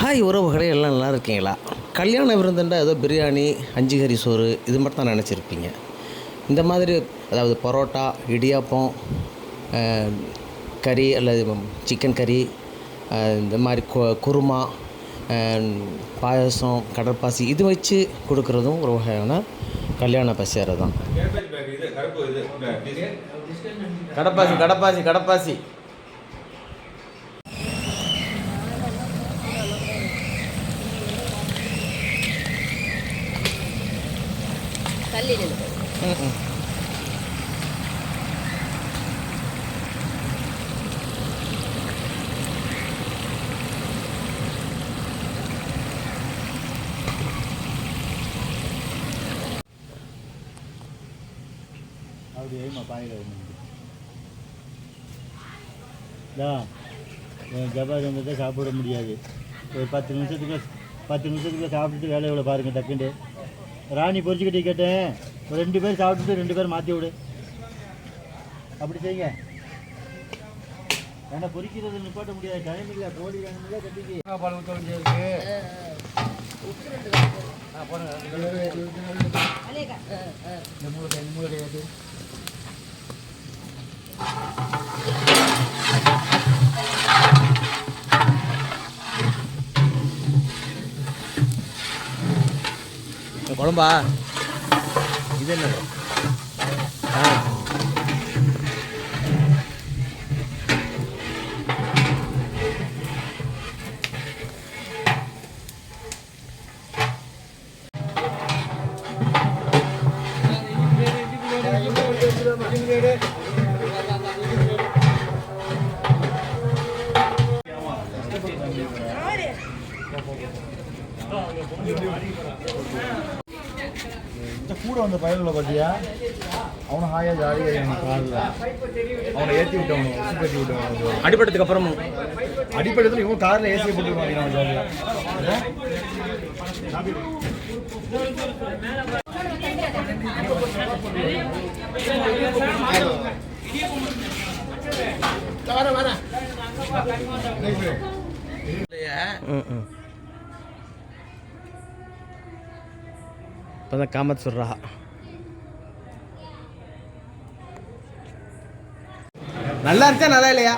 Hi உறவுகளே எல்லாம் நல்லா இருக்கீங்களா? கல்யாண விருந்துண்டா ஏதோ பிரியாணி அஞ்சு கறி சோறு இது மட்டும் தான் நினச்சிருப்பீங்க. இந்த மாதிரி அதாவது பரோட்டா இடியாப்பம் கறி அல்லது சிக்கன் கறி இந்த மாதிரி கு குருமா பாயசம் கடற்பாசி இது வச்சு கொடுக்குறதும் ஒரு வகையான கல்யாண பசியாரை தான் கடப்பாசி கடப்பாசி கடப்பாசி தள்ளி நின்று அப்படி பாயில தான் ஜப்பாத்தி வந்ததை சாப்பிட முடியாது ஒரு பத்து நிமிஷத்துக்கு பத்து நிமிஷத்துக்கு சாப்பிட்டுட்டு வேலை இவ்வளோ பாருங்க டக்குண்டு ராணி பொரிச்சுக்கிட்டே கேட்டேன் ஒரு ரெண்டு பேர் சாப்பிட்டுட்டு ரெண்டு பேர் மாற்றி விடு. அப்படி செய்யுங்க. ஏன்னா பொரிக்கிறது நிப்பாட்ட முடியாது. டைம் இல்லை கோழி வேணுமில்ல கட்டிக்கு. பால் ஊற்ற ஆ இந்த மூளை மூளை கிடையாது குழம்பா? இது என்ன? ஆ. இந்த கூட வந்த பயனில் பார்த்தியா அவனை ஹாயா ஜாலியாக காலில் அவனை ஏற்றி விட்டவனு ஏற்றி விட்டவன் அடிப்பட்டதுக்கு அப்புறமும் அடிப்படையில் இவன் காரில் ஏசியை போட்டுருவாங்க அவன் ஜாலியாக இப்போ தான் காமத் சொல்கிறா நல்லா இருக்கா நல்லா இல்லையா?